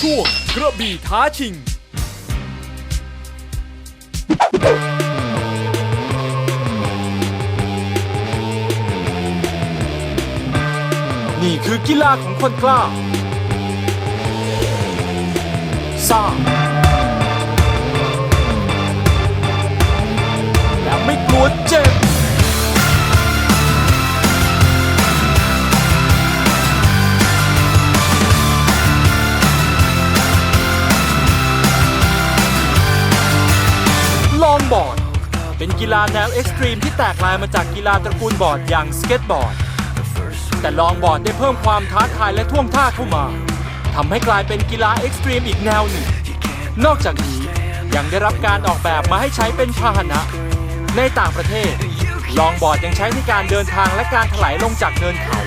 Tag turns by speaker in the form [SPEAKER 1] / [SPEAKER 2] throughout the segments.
[SPEAKER 1] ช่วงกระบี่ท้าชิง นี่คือกีฬาของคนกล้าซ่าและไม่กลัวเจ็บ ฬาแนวเอ็กซ์ตรีมที่แตกลายมาจากกีฬาตระกูลบอร์ดอย่างสเก็ตบอร์ด แต่ลองบอร์ดได้เพิ่มความท้าทายและท่วงท่าเข้ามาทำให้กลายเป็นกีฬาเอ็กซ์ตรีมอีกแนวหนึ่ง นอกจากนี้ยังได้รับการออกแบบมาให้ใช้เป็นพาหนะ ในต่างประเทศ ลองบอร์ดยังใช้ในการเดินทางและการถลายลงจากเนินเขา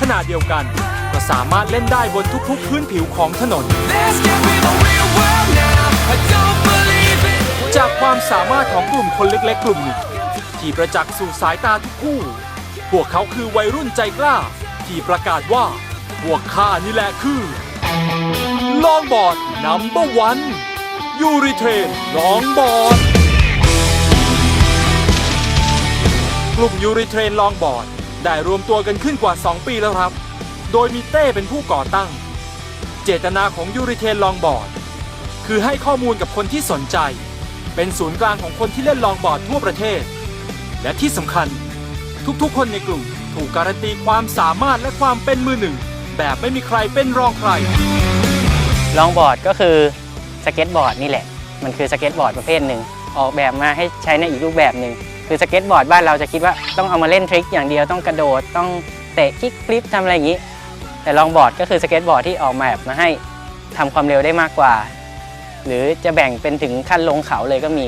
[SPEAKER 1] ขณะเดียวกันก็สามารถเล่นได้บนทุกๆพื้นผิวของถนน จากความสามารถของกลุ่มคนเล็กๆ กลุ่มหนึ่งที่ประจักษ์สู่สายตาทุกคู่ พวกเขาคือวัยรุ่นใจกล้า ที่ประกาศว่า พวกข้านี่แหละคือ ลองบอร์ดนัมเบอร์วันยูริเทรนลองบอร์ดกลุ่มยูริเทรนลองบอร์ดได้รวมตัวกันขึ้นกว่า 2 ปีแล้วครับ โดยมีเต้เป็นผู้ก่อตั้ง เจตนาของยูริเทรนลองบอร์ดคือให้ข้อมูลกับคนที่สนใจ เป็นศูนย์กลางของคนที่เล่นลองบอร์ดทั่วประเทศ และที่สำคัญ ทุกๆ คนในกลุ่มถูกการันตีความสามารถและความเป็นมือหนึ่ง แบบไม่มีใครเป็นรองใคร
[SPEAKER 2] ลองบอร์ดก็คือสเก็ตบอร์ดนี่แหละ มันคือสเก็ตบอร์ดประเภทหนึ่ง ออกแบบมาให้ใช้ในอีกรูปแบบหนึ่ง คือสเก็ตบอร์ดบ้านเราจะคิดว่าต้องเอามาเล่นทริคอย่างเดียวต้องกระโดดต้องเตะคลิกฟลิปทำอะไรอย่างนี้ แต่ลองบอร์ดก็คือสเก็ตบอร์ดที่ออกแบบมาให้ทำความเร็วได้มากกว่า หรือจะแบ่งเป็นถึงขั้นลงเขาเลยก็มี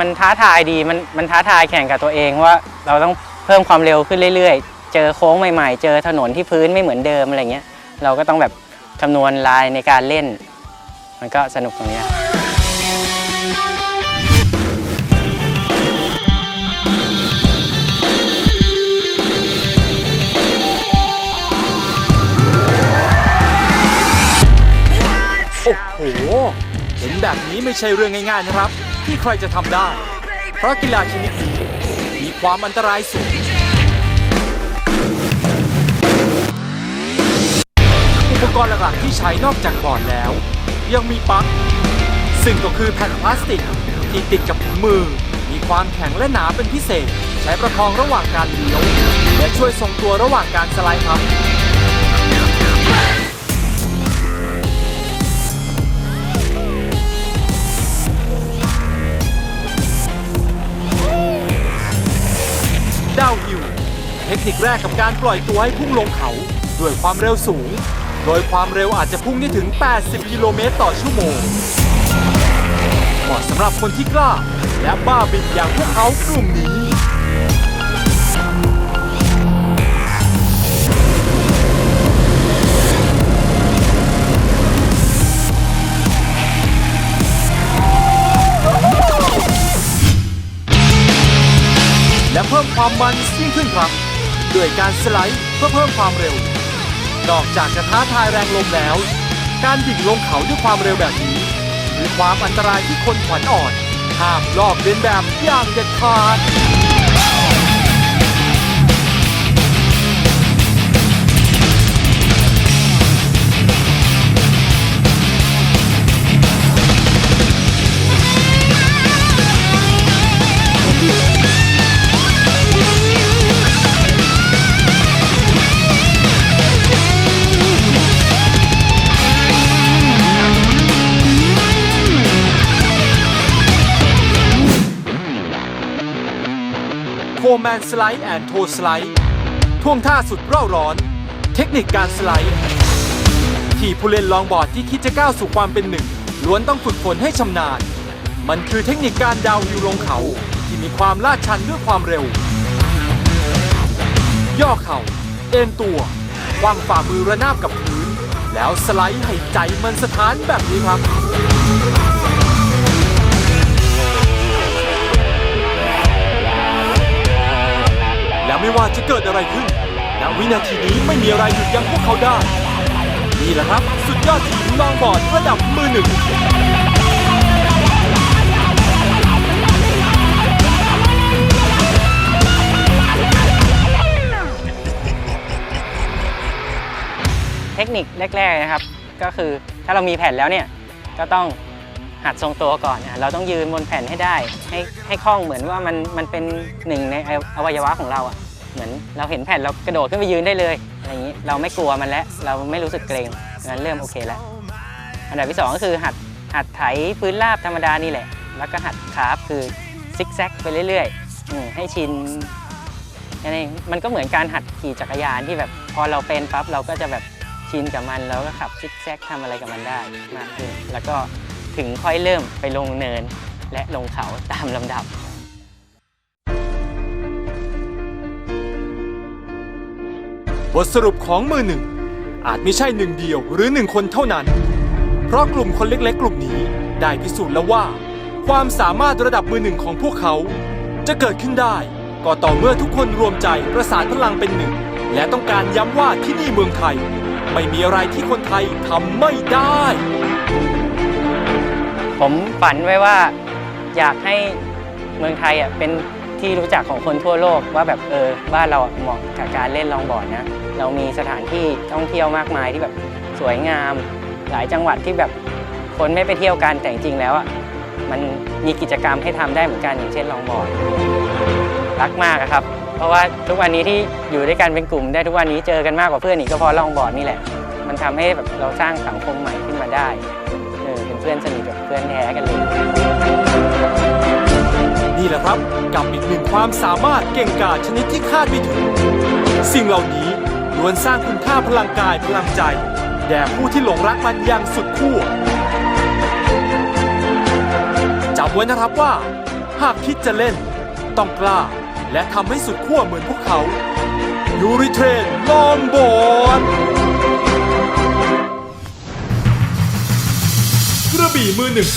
[SPEAKER 2] มันท้าทายดีมันมันท้าทายแข่งกับตัวเองว่าเราต้องเพิ่มความเร็วขึ้นเรื่อยๆ เจอโค้งใหม่ๆ เจอถนนที่พื้นไม่เหมือนเดิมอะไรเงี้ย เราก็ต้องแบบคำนวณลายในการเล่น มันก็สนุกตรงเนี้
[SPEAKER 1] แบบนี้ไม่ใช่เรื่องง่ายๆนะครับ ที่ใครจะทำได้ เพราะกีฬาชนิดนี้มีความอันตรายสูงอุปกรณ์หลักๆที่ใช้นอกจากบอร์ดแล้ว ยังมีปั๊กซึ่งก็คือแผ่นพลาสติกที่ติดกับถุงมือ มีความแข็งและหนาเป็นพิเศษ ใช้ประคองระหว่างการเลี้ยวและช่วยทรงตัวระหว่างการสไลด์ครับ นิคแรกกับการปล่อยตัวให้พุ่งลงเขา ด้วยความเร็วสูง โดยความเร็วอาจจะพุ่งได้ถึง 80 กิโลเมตรต่อชั่วโมง เหมาะสำหรับคนที่กล้า และบ้าบินอย่างพวกเขากลุ่มนี้และเพิ่มความมันยิ่งขึ้นครับ ด้วยการสไลด์เพื่อเพิ่มความเร็วนอกจากจะท้าทายแรงลมแล้ว การดิ่งลงเขาด้วยความเร็วแบบนี้คือความอันตรายที่คนขวัญอ่อนห้ามลอกเลียนแบบอย่างเด็ดขาด แมนสไลด์แอนด์โทสไลด์ท่วงท่าสุดเร่าร้อน เทคนิคการสไลด์ ที่ผู้เล่นลองบอร์ดที่คิดจะก้าวสู่ความเป็นหนึ่ง ล้วนต้องฝึกฝนให้ชำนาญ มันคือเทคนิคการดาวฮิวลงเขา ที่มีความลาดชันด้วยความเร็ว ย่อเข่า เอ็นตัววางฝ่ามือระนาบกับพื้น แล้วสไลด์ให้ใจมันสถานแบบนี้ครับ และไม่ว่าจะเกิดอะไรขึ้นณวินาทีนี้ไม่มีอะไรหยุดยั้งพวกเขาได้ นี่แหละครับ สุดยอดทีมลองบอดระดับมือหนึ่ง
[SPEAKER 2] เทคนิคแรกๆนะครับ ก็คือถ้าเรามีแผ่นแล้วเนี่ยก็ต้องหัดทรงตัวก่อนเราต้องยืนบนแผ่นให้ได้ ให้ให้คล่องเหมือนว่ามันมันเป็นหนึ่งในอวัยวะของเราอะ เหมือนเราเห็นแผ่นเรากระโดดขึ้นไปยืนได้เลยอะไรอย่างนี้เราไม่กลัวมันแล้วเราไม่รู้สึกเกรงงั้นเริ่มโอเคแล้ว อันดับที่สองก็คือหัดหัดไถพื้นราบธรรมดานี่แหละ แล้วก็หัดคราฟคือซิกแซกไปเรื่อยๆอให้ชินนั่นเองมันก็เหมือนการหัดขี่จักรยานที่แบบพอเราเป็นปั๊บเราก็จะแบบชินกับมันแล้วก็ขับซิกแซกทำอะไรกับมันได้มากขึ้น แล้วก็ถึงค่อยเริ่มไปลงเนินและลงเขาตามลำดับ
[SPEAKER 1] บทสรุปของมือหนึ่ง อาจไม่ใช่หนึ่งเดียวหรือหนึ่งคนเท่านั้น เพราะกลุ่มคนเล็กๆ กลุ่มนี้ได้พิสูจน์แล้วว่า ความสามารถระดับมือหนึ่งของพวกเขา จะเกิดขึ้นได้ก็ต่อเมื่อทุกคนรวมใจประสานพลังเป็นหนึ่ง และต้องการย้ำว่าที่นี่เมืองไทย ไม่มีอะไรที่คนไทยทำไม่ได้
[SPEAKER 2] ผมฝันไว้ว่าอยากให้เมืองไทยอะเป็นที่รู้จักของคนทั่วโลกว่าแบบเออบ้านเราอะเหมาะกับการเล่นลองบอร์ดนะ เรามีสถานที่ท่องเที่ยวมากมายที่แบบสวยงาม หลายจังหวัดที่แบบคนไม่ไปเที่ยวกันแต่จริงๆแล้วอะมันมีกิจกรรมให้ทำได้เหมือนกันอย่างเช่นลองบอร์ดรักมากครับ เพราะว่าทุกวันนี้ที่อยู่ด้วยกันเป็นกลุ่มได้ทุกวันนี้เจอกันมากกว่าเพื่อนอีกก็เพราะลองบอร์ดนี่แหละ มันทำให้แบบเราสร้างสังคมใหม่ขึ้นมาได้เออเป็นเพื่อนสนิทแบบเพื่อนแท้กันเลย
[SPEAKER 1] นี่แหละครับกับอีกหนึ่งความสามารถเก่งกาจชนิดที่คาดไม่ถึง สิ่งเหล่านี้ ล้วนสร้างคุณค่าพลังกายพลังใจ แด่ผู้ที่หลงรักมันอย่างสุดขั้วจำไว้นะครับว่า หากคิดจะเล่น ต้องกล้า และทำให้สุดขั้วเหมือนพวกเขายูริเทรนลองบอร์ดกระบี่มือหนึ่ง